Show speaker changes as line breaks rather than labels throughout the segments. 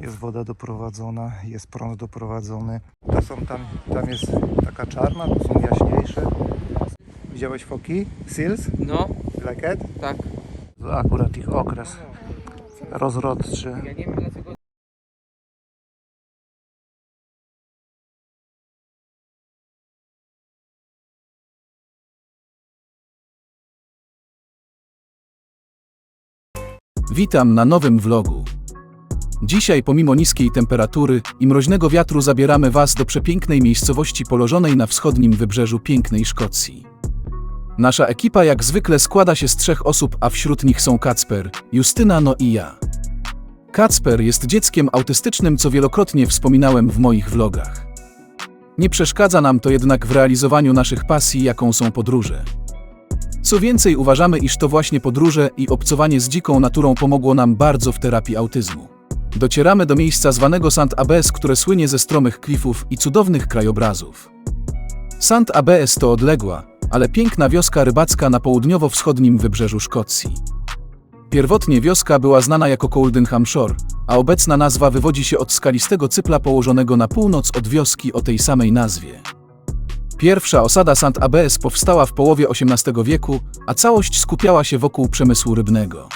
Jest woda doprowadzona, jest prąd doprowadzony. To są tam, tam jest taka czarna, tu są jaśniejsze. Widziałeś foki? Seals?
No,
it?
tak.
To akurat ich okres rozrodczy.
Ja nie wiem dlaczego.
Witam na nowym vlogu. Dzisiaj pomimo niskiej temperatury i mroźnego wiatru zabieramy Was do przepięknej miejscowości położonej na wschodnim wybrzeżu pięknej Szkocji. Nasza ekipa jak zwykle składa się z trzech osób, a wśród nich są Kacper, Justyna no i ja. Kacper jest dzieckiem autystycznym, co wielokrotnie wspominałem w moich vlogach. Nie przeszkadza nam to jednak w realizowaniu naszych pasji, jaką są podróże. Co więcej, uważamy, iż to właśnie podróże i obcowanie z dziką naturą pomogło nam bardzo w terapii autyzmu. Docieramy do miejsca zwanego Sant Abes, które słynie ze stromych klifów i cudownych krajobrazów. Sant Abes to odległa, ale piękna wioska rybacka na południowo-wschodnim wybrzeżu Szkocji. Pierwotnie wioska była znana jako Coldenham Shore, a obecna nazwa wywodzi się od skalistego cypla położonego na północ od wioski o tej samej nazwie. Pierwsza osada Sant Abes powstała w połowie XVIII wieku, a całość skupiała się wokół przemysłu rybnego.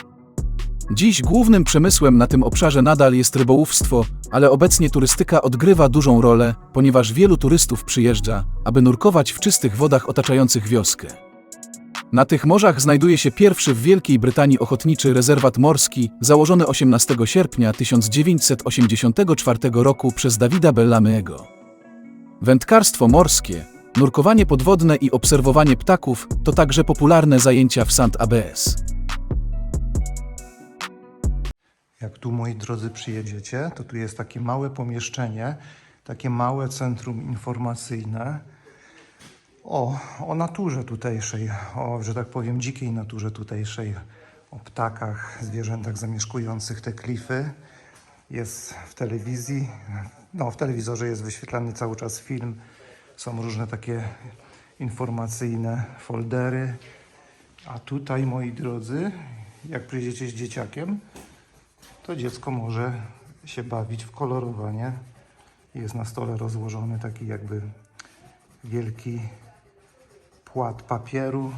Dziś głównym przemysłem na tym obszarze nadal jest rybołówstwo, ale obecnie turystyka odgrywa dużą rolę, ponieważ wielu turystów przyjeżdża, aby nurkować w czystych wodach otaczających wioskę. Na tych morzach znajduje się pierwszy w Wielkiej Brytanii ochotniczy rezerwat morski, założony 18 sierpnia 1984 roku przez Davida Bellamy'ego. Wędkarstwo morskie, nurkowanie podwodne i obserwowanie ptaków to także popularne zajęcia w Sant ABS.
Jak tu, moi drodzy, przyjedziecie, to tu jest takie małe pomieszczenie, takie małe centrum informacyjne o, o naturze tutejszej, o, że tak powiem, dzikiej naturze tutejszej, o ptakach, zwierzętach zamieszkujących te klify. Jest w telewizji, no w telewizorze jest wyświetlany cały czas film, są różne takie informacyjne foldery. A tutaj, moi drodzy, jak przyjedziecie z dzieciakiem, to dziecko może się bawić w kolorowanie. Jest na stole rozłożony taki jakby wielki płat papieru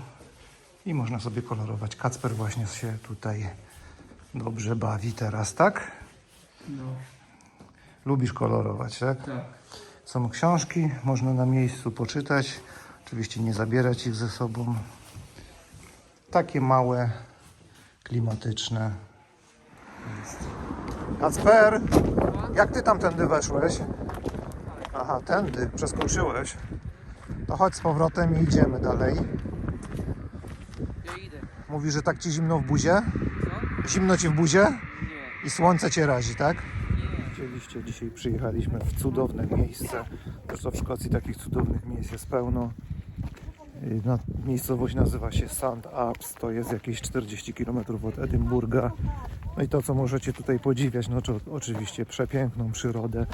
i można sobie kolorować. Kacper właśnie się tutaj dobrze bawi teraz, tak?
No,
Lubisz kolorować, tak?
tak.
Są książki, można na miejscu poczytać. Oczywiście nie zabierać ich ze sobą. Takie małe, klimatyczne. Kacper, jak ty tamtędy weszłeś? Aha, tędy, przeskoczyłeś. To chodź z powrotem i idziemy dalej.
Ja idę.
Mówisz, że tak ci zimno w buzie?
Co?
Zimno ci w buzie?
Nie,
I słońce cię razi, tak?
nie.
Oczywiście dzisiaj przyjechaliśmy w cudowne miejsce. Zresztą w Szkocji takich cudownych miejsc jest pełno. Y, Na, miejscowość nazywa się Sand Apps, to jest jakieś 40 km od Edynburga. No i to, co możecie tutaj podziwiać, no to oczywiście przepiękną przyrodę,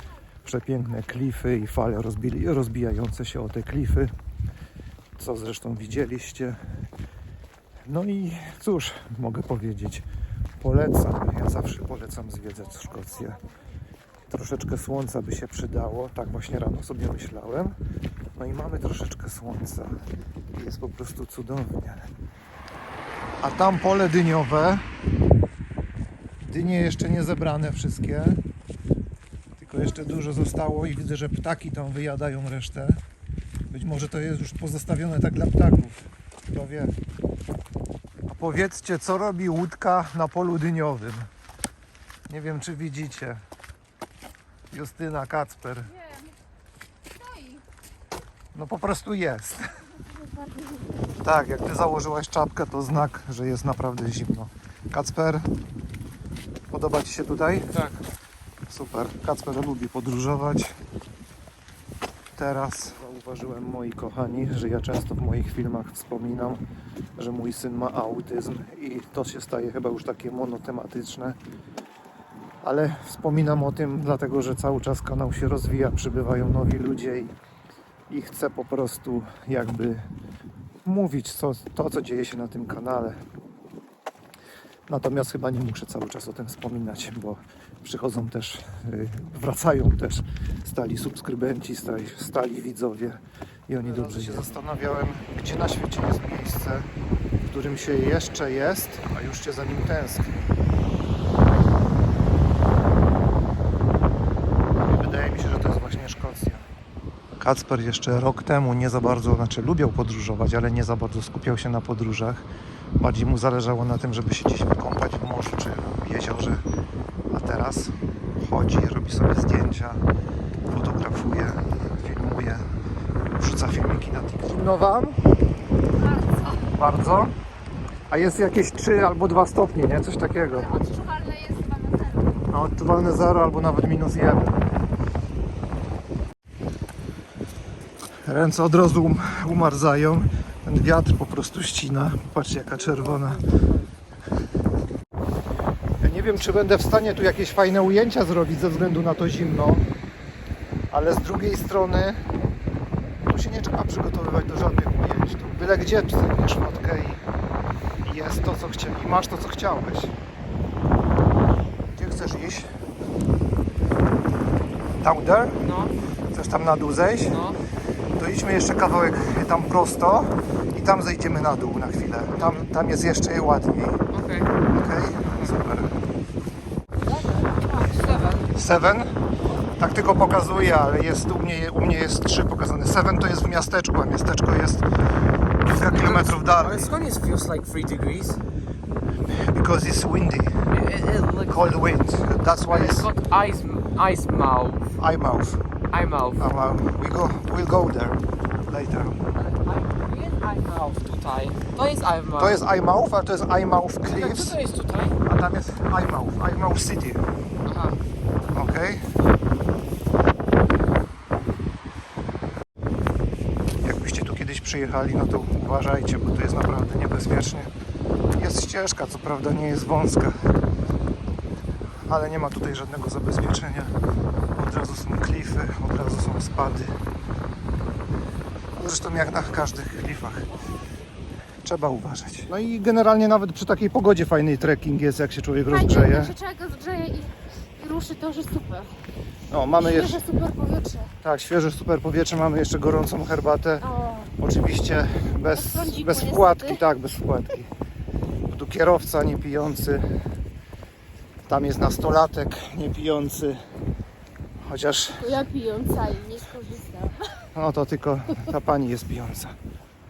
przepiękne klify i fale rozbili, rozbijające się o te klify, co zresztą widzieliście. No i cóż, mogę powiedzieć, polecam, ja zawsze polecam zwiedzać Szkocję. Troszeczkę słońca by się przydało, tak właśnie rano sobie myślałem. No i mamy troszeczkę słońca. Jest po prostu cudownie. A tam pole dyniowe. Dynie jeszcze nie zebrane wszystkie. Tylko jeszcze dużo zostało i widzę, że ptaki tam wyjadają resztę. Być może to jest już pozostawione tak dla ptaków. Kto wie. A powiedzcie, co robi łódka na polu dyniowym? Nie wiem, czy widzicie. Justyna Kacper. No po prostu jest. Tak, jak ty założyłaś czapkę, to znak, że jest naprawdę zimno. Kacper, podoba ci się tutaj?
Tak.
Super. Kacper lubi podróżować. Teraz zauważyłem, moi kochani, że ja często w moich filmach wspominam, że mój syn ma autyzm i to się staje chyba już takie monotematyczne. Ale wspominam o tym dlatego, że cały czas kanał się rozwija, przybywają nowi ludzie i, i chcę po prostu jakby mówić co, to, co dzieje się na tym kanale. Natomiast chyba nie muszę cały czas o tym wspominać, bo przychodzą też, y, wracają też stali subskrybenci, stali, stali widzowie i oni dobrze się zastanawiałem, gdzie na świecie jest miejsce, w którym się jeszcze jest, a już się za nim tęskni. Wydaje mi się, że to jest właśnie Szkocja. Kacper jeszcze rok temu nie za bardzo, znaczy lubiał podróżować, ale nie za bardzo skupiał się na podróżach. Bardziej mu zależało na tym, żeby się gdzieś wykąpać w morzu czy w jeziorze. A teraz chodzi, robi sobie zdjęcia, fotografuje, filmuje, wrzuca filmiki na TikTok. Zimno Wam? Bardzo. Bardzo? A jest jakieś 3 albo 2 stopnie, nie? Coś takiego.
Odczuwalne jest chyba na zero.
No, odczuwalne 0 albo nawet minus 1. Ręce od razu um, umarzają. Ten wiatr po prostu ścina. Patrzcie jaka czerwona. Ja nie wiem czy będę w stanie tu jakieś fajne ujęcia zrobić ze względu na to zimno. Ale z drugiej strony tu się nie trzeba przygotowywać do żadnych ujęć. Tu byle gdzie wstępniesz fotkę i, jest to co chcieli. I masz to co chciałeś. Gdzie chcesz iść? Down there?
No,
Chcesz tam na dół zejść?
no.
To idźmy jeszcze kawałek tam prosto tam zejdziemy na dół na chwilę. Tam, tam jest jeszcze ładniej.
Okej.
Ok? Super.
Seven.
Tak tylko pokazuje, ale jest u mnie, u mnie jest trzy pokazane. Seven to jest w miasteczku, a miasteczko jest kilka kilometrów dalej.
skąd jest feels like 3 degrees?
Because it's windy,
It, it, like,
cold wind. That's why
it's ice, ice mouth.
eye mouth.
Eye mouth.
Uh, we go, we'll go there later.
Jest eye mouth tutaj. To jest eye mouth.
To jest eye mouth, a to jest eye mouth
Tak, co
cliffs,
to jest tutaj?
a tam jest eye mouth, eye mouth city.
Aha.
Okej. Jakbyście tu kiedyś przyjechali, no to uważajcie, bo tu jest naprawdę niebezpiecznie. Jest ścieżka, co prawda nie jest wąska, ale nie ma tutaj żadnego zabezpieczenia. Od razu są klify, od razu są spady. Zresztą jak na każdych klifach. Trzeba uważać. No i generalnie nawet przy takiej pogodzie fajny trekking jest, jak się człowiek rozgrzeje.
Jak się człowiek rozgrzeje i, i ruszy, to już super.
No, mamy jeszcze...
Świeże, super powietrze.
Tak, świeże, super powietrze, mamy jeszcze gorącą herbatę.
O,
Oczywiście bez,
Bez niestety.
wkładki, tak, bez wkładki. Tu kierowca nie pijący. Tam jest nastolatek nie pijący. Chociaż
to ja pijąca i nie skorzystam.
no to tylko ta pani jest pijąca.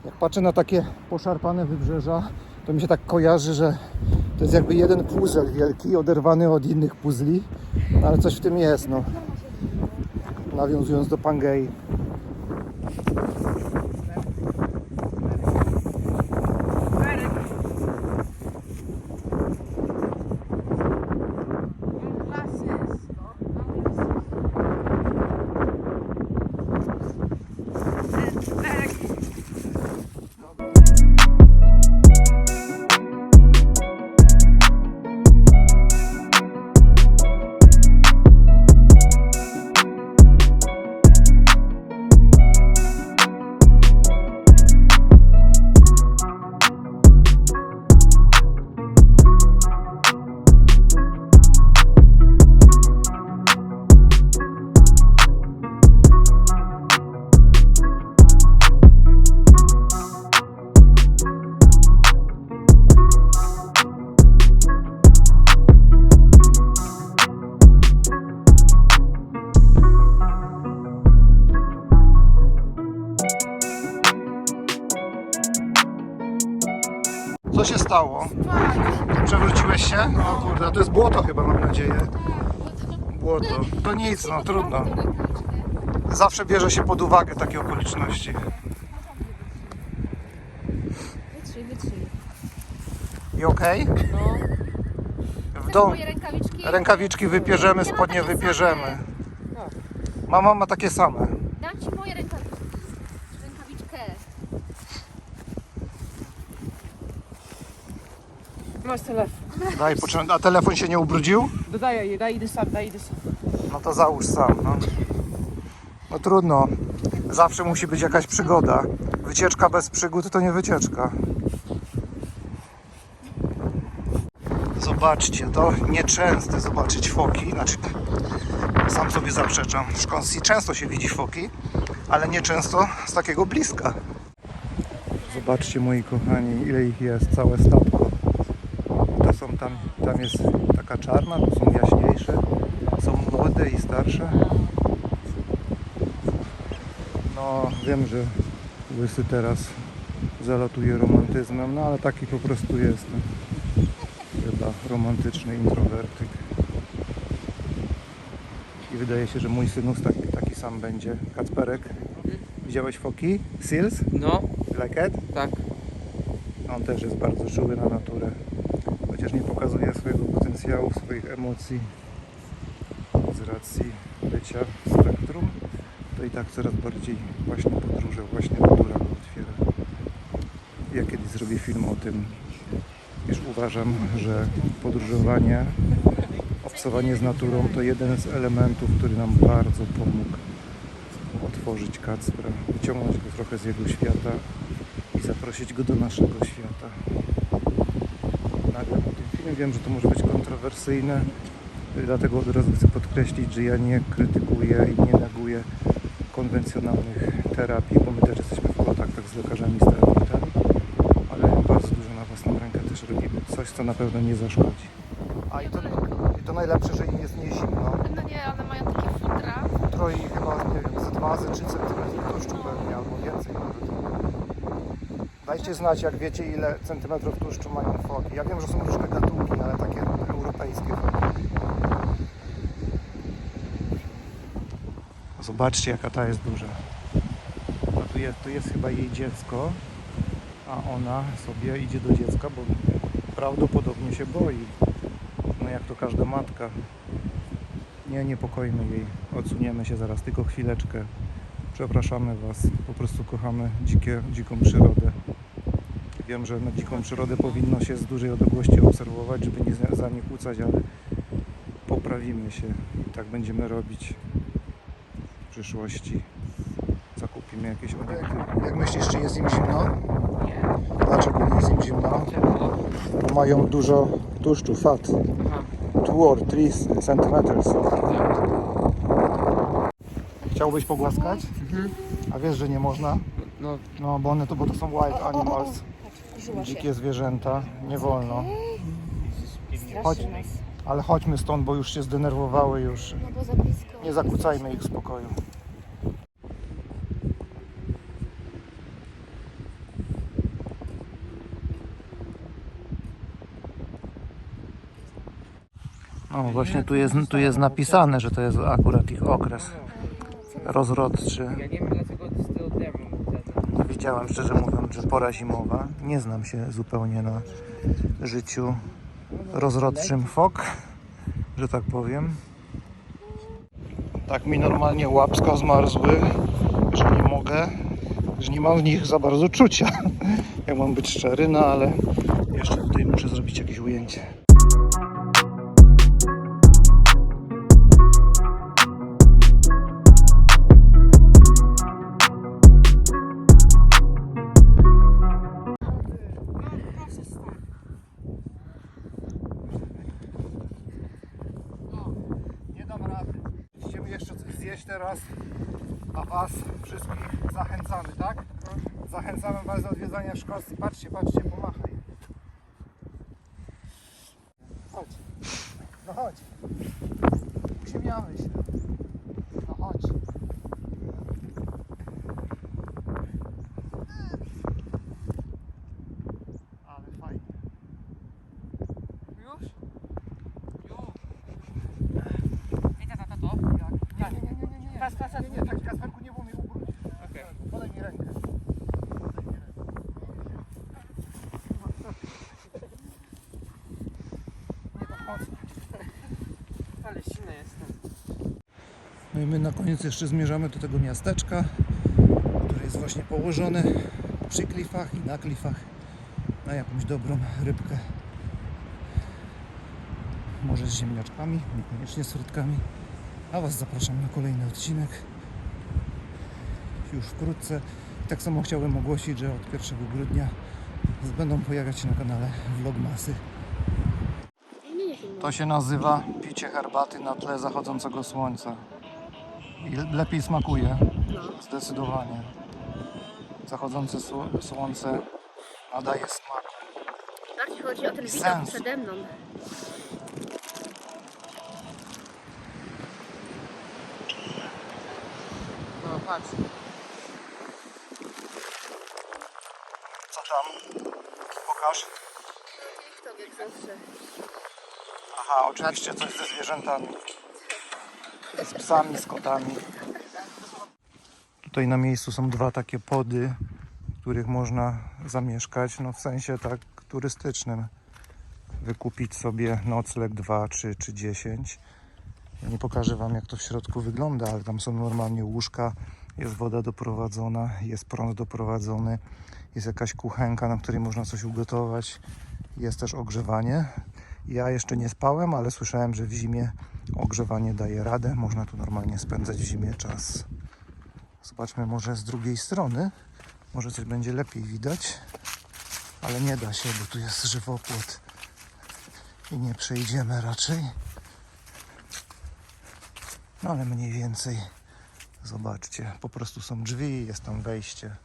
Jak patrzę na takie poszarpane wybrzeża, to mi się tak kojarzy, że to jest jakby jeden puzzle wielki, oderwany od innych puzli. No, ale coś w tym jest, no. Nawiązując do Pangei. Stało? Przewróciłeś się? No kurde, a to jest błoto chyba, mam nadzieję. Błoto. To nic, no trudno. Zawsze bierze się pod uwagę takie okoliczności.
Wytrzyj, wytrzyj.
I okej?
No.
W
Chcesz
dom
moje rękawiczki?
wypierzemy, spodnie wypierzemy.
same.
Mama ma takie same.
Dam ci moje rękawiczki. Rękawiczkę.
Masz telefon.
Daj, poczę- a telefon się nie ubrudził?
Daj, daj idę sam, daj idę sam.
No to załóż sam, no. No trudno. Zawsze musi być jakaś przygoda. Wycieczka bez przygód to nie wycieczka. Zobaczcie, to nieczęste zobaczyć foki. Znaczy, sam sobie zaprzeczam. W Szkocji często się widzi foki, ale nieczęsto z takiego bliska. Zobaczcie moi kochani, ile ich jest, całe stadko. Tam, jest taka czarna, tu są jaśniejsze, są młode i starsze. No wiem, że łysy teraz zalatuje romantyzmem, no ale taki po prostu jestem. Chyba romantyczny introwertyk. I wydaje się, że mój synus taki, taki sam będzie. Kacperek, widziałeś foki? Seals?
No,
it?
tak.
On też jest bardzo czuły na naturę. Chociaż nie pokazuje swojego potencjału, swoich emocji z racji bycia w spektrum, to i tak coraz bardziej właśnie podróże, właśnie natura go otwiera. Ja kiedyś zrobię film o tym, iż uważam, że podróżowanie, obcowanie z naturą to jeden z elementów, który nam bardzo pomógł otworzyć Kacpra, wyciągnąć go trochę z jego świata i zaprosić go do naszego świata. Nagram o tym film. Wiem, że to może być kontrowersyjne, dlatego od razu chcę podkreślić, że ja nie krytykuję i nie neguję konwencjonalnych terapii, bo my też jesteśmy w kontaktach z lekarzami, z terapeutami, ale bardzo dużo na własną rękę też robimy coś, co na pewno nie zaszkodzi. A i to, i to najlepsze, że im jest nie zimno.
No nie, one mają takie futra.
Jutro i chyba, nie wiem, z 2 ze 3 cm tłuszczu pewnie, albo więcej nawet. Dajcie znać, jak wiecie, ile centymetrów tłuszczu mają foki. Ja wiem, że są różne gatunki, ale takie europejskie foki. Zobaczcie, jaka ta jest duża. A tu jest, tu jest chyba jej dziecko, a ona sobie idzie do dziecka, bo prawdopodobnie się boi. No jak to każda matka. Nie niepokoimy jej. Odsuniemy się zaraz, tylko chwileczkę. Przepraszamy Was. Po prostu kochamy dzikie, dziką przyrodę. Wiem, że na dziką przyrodę powinno się z dużej odległości obserwować, żeby nie za- zakłócać, ale poprawimy się i tak będziemy robić w przyszłości. Zakupimy jakieś obiekty. Jak myślisz, czy jest im zimno?
Nie.
Dlaczego nie jest im zimno? Bo mają dużo tłuszczu, fat.
Aha.
2 or 3 centimeters. Chciałbyś pogłaskać?
Mhm.
A wiesz, że nie można?
No,
No, bo one to, bo to są wild animals, dzikie zwierzęta, nie wolno. Chodź, ale chodźmy stąd, bo już się zdenerwowały już.
No bo za blisko.
Nie zakłócajmy ich spokoju. No właśnie tu jest, tu jest napisane, że to jest akurat ich okres rozrodczy.
ja nie wiem dlaczego
wiedziałem szczerze mówiąc, że pora zimowa. Nie znam się zupełnie na życiu rozrodczym fok, że tak powiem. Tak mi normalnie łapska zmarzły, że nie mogę, że nie mam w nich za bardzo czucia. Jak mam być szczery, no ale jeszcze tutaj muszę zrobić jakieś ujęcie. Odwiedzania Szkocji. Patrzcie, patrzcie, pomachaj. Chodź. No chodź. Uśmiechamy się. No chodź. Ale fajnie.
Już? Już. Wiecie za to?
Jak? Nie, nie, nie, nie, nie, nie.
Pas, pas, pas.
Nie, nie, tak Kasperku nie było mi ubrudzić.
Okej.
Podaj mi rękę. Podaj mi rękę. Nie tak mocno.
Ale silny jestem.
No i my na koniec jeszcze zmierzamy do tego miasteczka, które jest właśnie położone przy klifach i na klifach na jakąś dobrą rybkę. Może z ziemniaczkami, niekoniecznie z frytkami. A Was zapraszam na kolejny odcinek już wkrótce. Tak samo chciałbym ogłosić, że od 1 grudnia będą pojawiać się na kanale Vlogmasy. To się nazywa picie herbaty na tle zachodzącego słońca. I lepiej smakuje. Zdecydowanie. Zachodzące sło- słońce nadaje smak.
Bardziej chodzi o ten widok
Sens.
przede mną.
No patrz.
Co tam? Pokaż.
TikTok jak zawsze.
Aha, oczywiście coś ze zwierzętami. Z psami, z kotami. Tutaj na miejscu są dwa takie pody, w których można zamieszkać, no w sensie tak turystycznym. Wykupić sobie nocleg 2, 3 czy 10. Ja nie pokażę Wam jak to w środku wygląda, ale tam są normalnie łóżka, jest woda doprowadzona, jest prąd doprowadzony, jest jakaś kuchenka, na której można coś ugotować, jest też ogrzewanie. Ja jeszcze nie spałem, ale słyszałem, że w zimie ogrzewanie daje radę. Można tu normalnie spędzać w zimie czas. Zobaczmy może z drugiej strony. Może coś będzie lepiej widać. Ale nie da się, bo tu jest żywopłot. I nie przejdziemy raczej. No ale mniej więcej zobaczcie. Po prostu są drzwi, jest tam wejście.